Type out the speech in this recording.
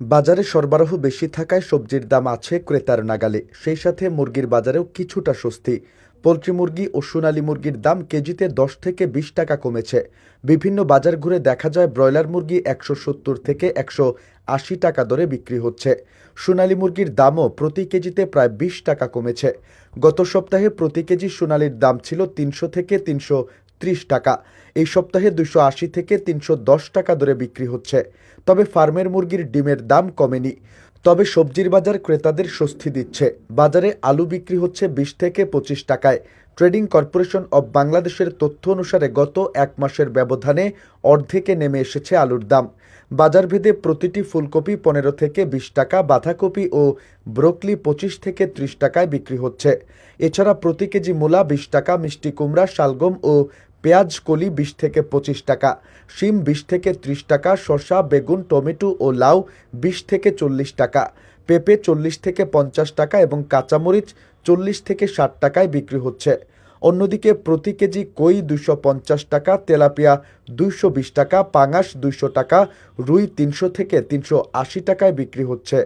বাজারে সরবরাহ বেশি থাকায় সবজির দাম আছে ক্রেতার নাগালে। সেই সাথে মুরগির বাজারেও কিছুটা স্বস্তি। পোলট্রি মুরগি ও সোনালী মুরগির দাম কেজিতে দশ থেকে বিশ টাকা কমেছে। বিভিন্ন বাজার ঘুরে দেখা যায় ব্রয়লার মুরগি একশো সত্তর থেকে একশো আশি টাকা দরে বিক্রি হচ্ছে। সোনালী মুরগির দামও প্রতি কেজিতে প্রায় বিশ টাকা কমেছে। গত সপ্তাহে প্রতি কেজি সোনালীর দাম ছিল তিনশো থেকে তিনশো ত্রিশ টাকা। এই সপ্তাহে দুশো আশি থেকে তিনশো দশ টাকা দরে বিক্রি হচ্ছে। তবে ফার্মের মুরগির ডিমের দাম কমেনি। তবে সবজির বাজার ক্রেতাদের স্বস্তি দিচ্ছে। বাজারে আলু বিক্রি হচ্ছে বিশ থেকে পঁচিশ টাকায়। ট্রেডিং কর্পোরেশন অব বাংলাদেশের তথ্য অনুসারে গত এক মাসের ব্যবধানে অর্ধেকে নেমে এসেছে আলুর দাম। বাজারভেদে প্রতিটি ফুলকপি পনেরো থেকে বিশ টাকা, বাঁধাকপি ও ব্রোকলি পঁচিশ থেকে ত্রিশ টাকায় বিক্রি হচ্ছে। এছাড়া প্রতি কেজি মূলা বিশ টাকা, মিষ্টি কুমড়া, শালগম ও পেঁয়াজ, কলি বিশ থেকে পঁচিশ টাকা, শিম বিশ থেকে ত্রিশ টাকা, শসা, বেগুন, টমেটো ও লাউ বিশ থেকে চল্লিশ টাকা, পেঁপে চল্লিশ থেকে পঞ্চাশ টাকা এবং কাঁচামরিচ চল্লিশ থেকে ষাট টাকায় বিক্রি হচ্ছে। অন্যদিকে প্রতি কেজি কই দুশো পঞ্চাশ টাকা, তেলাপিয়া দুইশো বিশ টাকা, পাঙাশ দুইশো টাকা, রুই তিনশো থেকে তিনশো আশি টাকায় বিক্রি হচ্ছে।